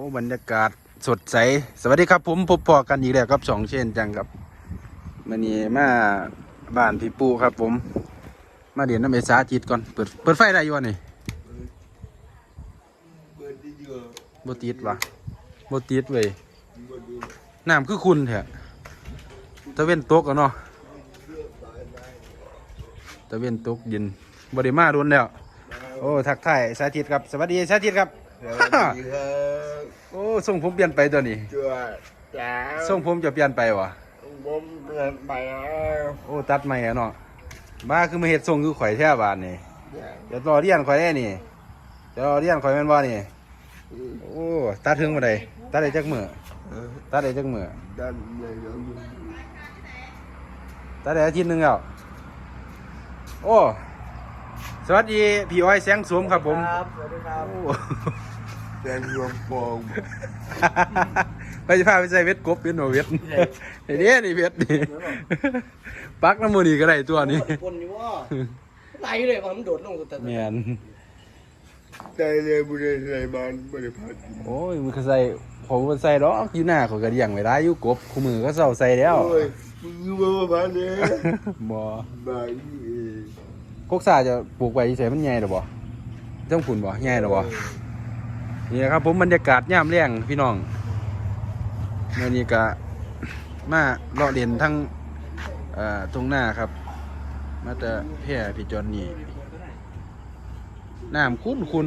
อ้บรรยากาศสดใส สวัสดีครับผมพบปอกันอีกแล้วครับสองเช่นจังครับมันนี้มาบ้านพี่ปูครับ ผม มาเรียนน้ำเอสาจิตก่อนเปิดเปิดไฟได้อยู่วะนี่บติดวะบติดเว้ยน้ำคือคุณแท้ตะเวนตกแล้วเนาะตะเวนตกเย็นบริมาโดนแล้ว โอ้ ทักทายสาธิตครับ สวัสดีสาธิตครับ โอ้ทรงผมเปลี่ยนไปตัวนี้จวดจ้าทรงผมจะเปลี่ยนไปวะผมเปลี่ยนไปแล้วโอ้ตัดใหม่อะเนาะมาคือมาเฮ็ดทรงคือข่อยแท้บานนี่เดี๋ยวรอเรียนข่อยได้นี่เดี๋ยวรอเรียนข่อยแม่นบ่นี่โอ้ตัดถึงบ่ได้ตัดได้จักมื้อตัดได้จักมื้อดันเลยเดี๋ยวอยู่ตัดได้อาทิตย์หนึงแล้วโอ้สวัสดีพี่อ้อยแสงสวมครับผมครับสวัสดีครับโอ้ แดนรวมฟองไปจะพาไปใส่เวทกบเป็นหนูเวทไอ้เนี่ยนี่เวทนี่ปักน้ำมือนี่ก็ได้ตัวนี้คนอยู่ว่าไหลเลยผมโดดลงแต่แมนใจเลยบุรีไรบ้านบริพัตรโอ้ยมันก็ใส่ผมก็ใส่ดอกอยู่หน้าเขาก็เลี้ยงไว้ได้อยู่กบคู่มือก็เศร้าใส่แล้วโอ้ยมึงอยู่บ้านบ้านเนี่ยบ่บ้านนี่เองกกซาจะปลูกไว้เฉยมันใหญ่หรอบ่ต้องฝุ่นบ่ใหญ่หรอบ่ นี่ครับผมบรรยากาศยามแรงพี่น้องเมื่อนี้ก็มาเลาะเด่นทั้งตรงหน้าครับ มาแต่แพร่พี่จอนนี่น้ำคุ้นคุณ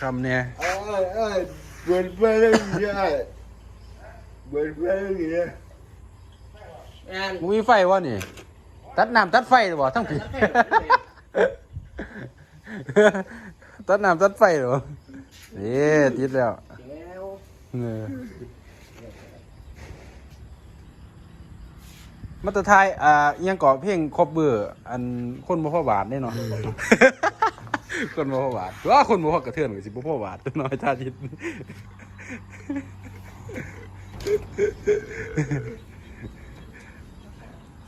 คำเนี่ยเอ้ยเอ้ยเปิดไฟแล้วชเปิดไฟแล้วเนี่ยมึงมีไฟวะนี่ ตัดน้ำตัดไฟหรือบ่าทั้งผี ตัดน้ำตัดไฟหรอนี่ติดแล้วแล้วเออมาตรทายอ่าอิหยังก่อเพลงครบเบอร์อันคนบ่พอบาทแน่นอนคนบ่พอบาทว่าคนบ่พอกระเทือนก็สิบ่พอบาทตัวน้อยท่าทิศ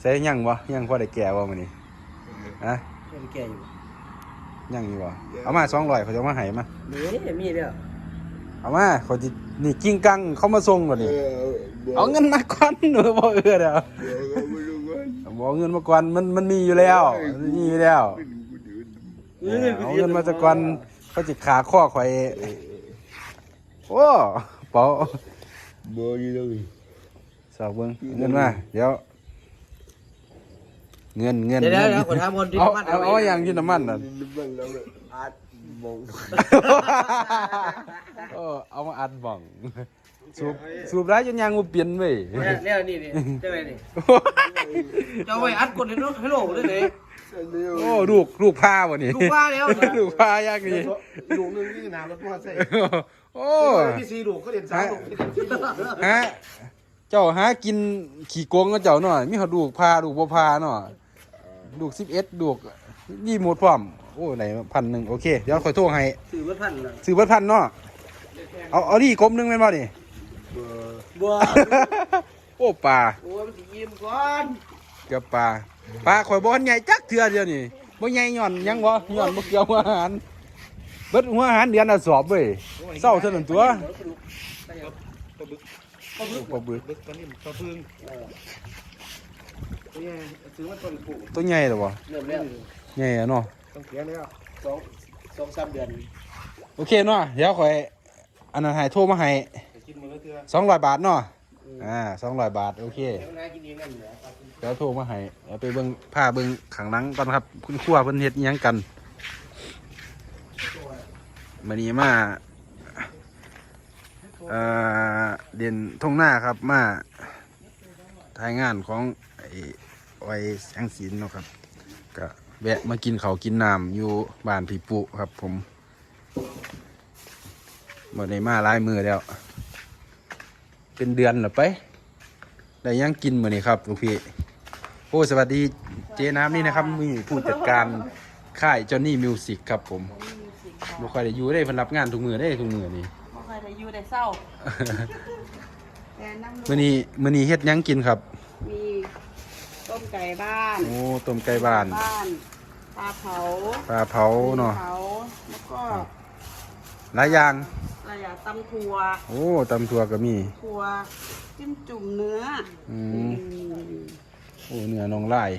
ใส่ยังวะยังพอได้แก่วะมื้อนี้ฮะเป็นแก่อยู่ ยังอยู่วะเอามา200เขาจะเอามาให้มานี่มีเด้อเอามาเขาสินี่กิ้งกังเขามาส่งก่อนเอนี่อเอาเงินมาก่อนหนูบ่เอื้อเด้อเดี๋ยวเราไปดูกันบอกเงินมาก่อนมันมันมีอยู่แล้วมันมีอยู่แล้วไม่ดูกูดื้อเอาเงินมาจากก่อนเขาจิขาข้อข่อยโอ้เป๋าบอยี่เลยสาวเบิ้งเงินมาเดี๋ยว เงินเงินเดี๋ยวเงินเดี๋ยวคนทำคนที่เอามันเอาเอาอย่างที่น้ำมันน่ะนี่มันแล้วเนี่ยอาจมองเออเอามาอัดบ่องสูบสูบได้จนยางมันเปลี่ยนเว้ยเนี่ยนี่นี่เจ้าไงนี่เจ้าไว้อัดกดให้โลให้โลด้วยเลยโอ้ลูกลูกพาวะนี่ลูกว่าแล้วลูกพาอย่างนี้ลูกนึงนี่น้ำรถมาใส่โอ้พี่ซีลูกก็เรียนสามลูกฮะเจ้าหากินขี่โกงก็เจ้าหน่อยมีเขาดูกพาดูกบ่พาหน่อย ดูกสิบเอ็ดดูกยี่หมดพร้อม โอ้ไหนพันหนึ่งโอเค เดี๋ยวคอยโทรให้ถือว่าพันนะซื้อเบิดพันเนาะเอาเอาดิกลมหนึงแม่นบ่นี่บัวโอ้ปลาโอ้ยมันสิยิ้มก่อนเกือบปลาปลาข่อยบ่ทันใหญ่จักเทื่อเดียวนี่บ่ใหญ่ย่อนหยังบ่ย่อนบ่เกี่ยวหัวอาหารเบิดหัวอาหารเดือนละสอบเว้ยเศร้าเท่านั้นตัวปลาบึกปลานิ่มปลาพึ่งเนี่ยถือว่าต้นปลูกตัวใหญ่เหรอบ่เริ่มแล้วใหญ่อะเนาะต้องเขียนเลยอะสองสองสามเดือนโอเคเนาะเดี๋ยวข่อยอันนั้นให้โทรมาให้กินมือละเทือสองร้อยบาทเนาะอ่าสองร้อยบาทโอเคเดี๋ยวนากินเองนั่นเหรอเดี๋ยวโทรมาให้เดี๋ยวไปเบิ่งผ้าเบิ่งขังหลังก่อนครับ คุณครัวเพิ่นเฮ็ดอิหยังกันมื้อนี้มาเอ่อเด่นทงหน้าครับมา ถ่ายงานของไอ้ไอ้แสงสีนเนาะครับก็แวะมากินเขาวกินน้ำอยู่บ้านพี่ปุครับ ผมบ่ได้มาลายมือแล้ว เป็นเดือนหรอไป ได้ยังกินมือนี้ครับลูกพี่โอ้สวัสดีเจ๊น้ำนี่นะครับมีผู้จัดการค่ายจอนนี่มิวสิกครับผมบ่ค่อยได้อยู่ได้เพิ่นรับงานทุกมือได้ทุกมือนี่บ่เคยได้อยู่ได้เศร้า แต่น้ำมื้อนี้มื้อนี้เฮ็ดหยังกินครับ มีต้มไก่บ้าน โอ้ต้มไก่บ้านบ้านปลาเผาปลาเผาเนาะเผาแล้วก็หลายอย่าง อะไรอะตำถั่วโอ้ตำถั่วก็มี ถั่วจิ้มจุ่มเนื้ออือมโอ้เนื้อน้องลาย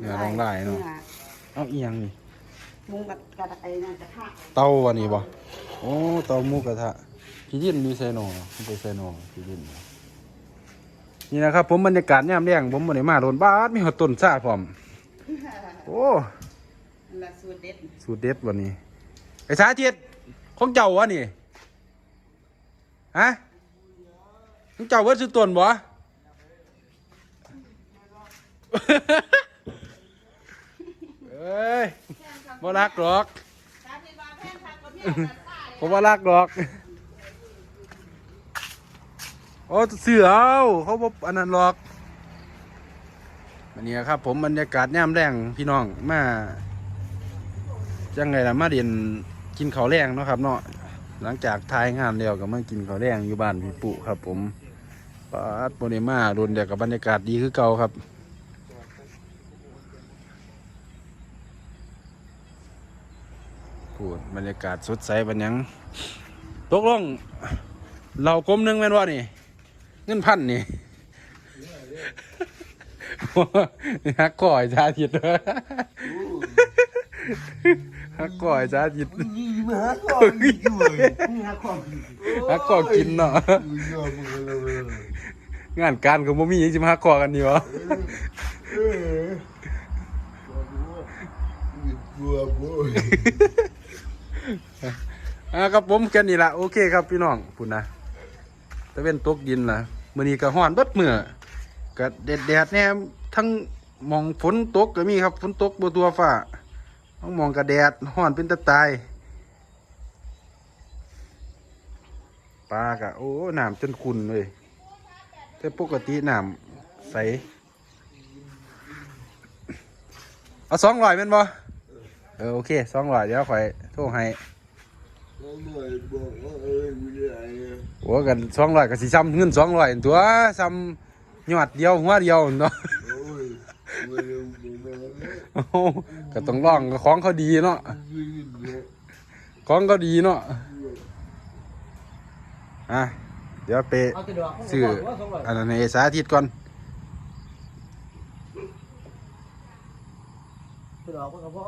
เนื้อลองได้เนอะอเอาอีหยังนี่หมุงกับกระไอ้นั่นกระทะเตาวันนี้บ่โอ้เตาหมูกระทะ พี่ยินมีไซโนไปไซโนพี่ยินนี่นะครับ ผมบรรยากาศยามเลี้ยงผมบ่ได้มาโดนบาดมีหัวต้นซ่าพร้อม โอ้นั่นละสูตรเด็ดสูตรเด็ดวันนี้ ไอ้สาธิตของเจ้าวะนี่ฮะของเจ้าเวิร์ดสุดต้นบ่เอ้ยบ่รักหรอกผมว่ารักหรอก โอ้เสือเอาเขาบอกอันนั้นหรอกอันนี้ครับผมบรรยากาศย่มแรงพี่น้องมาจังไงล่ะมาเรียนกินข้าวแรงเนาะครับเนาะหลังจากทายงานแล้วก็มากินข้าวแรงอยู่บ้านพี่ปุครับ ผมปาดโมเนมาโดนเดียวกับบรรยากาศดีคือเก่าครับพูดบรรยากาศสดใสบันยังตกลงเรากลมหนึงแม่นว่านี่ เงินพันนี่ฮักก่อยชาติดฮักก่อยชาติดนี่มาหาขอยฮักก่อกินเนาะงานการก็บ่มีหยังสิมาฮักก่อกันนี่วะเออบัวบัวอ่าครับผมแค่นี้ละโอเคครับพี่น้องพุ่นนะตะเว้นตกดินล่ะ มื้อนี้ก็ฮ้อนเบิดมื้อก็แดดๆแน่ทั้งมองฝนตกก็มีครับฝนตกบ่ตัวฟ้าต้องมองกระแดดฮ้อนเป็นตะตายปลากะโอ้หน้ำจนขุ่นเลยแต่ปกติหน้ำใสเอาสองร้อยเป็นบ่เออโอเคสองร้อยเดี๋ยวข่อยโทรให้ หน่อยบอกว่าเออไม่ได้อะโอ้กันสองร้อยก็สิซ้ำเงินสองร้อยตัวซ้ำยอดเดียวหัวเดียวเนาะโอ้ก็ต้องร้องของเขาดีเนาะของเขาดีเนาะอะเดี๋ยวไปซื้ออันนั้นให้สาธิตก่อนติดดอกก็พ่อ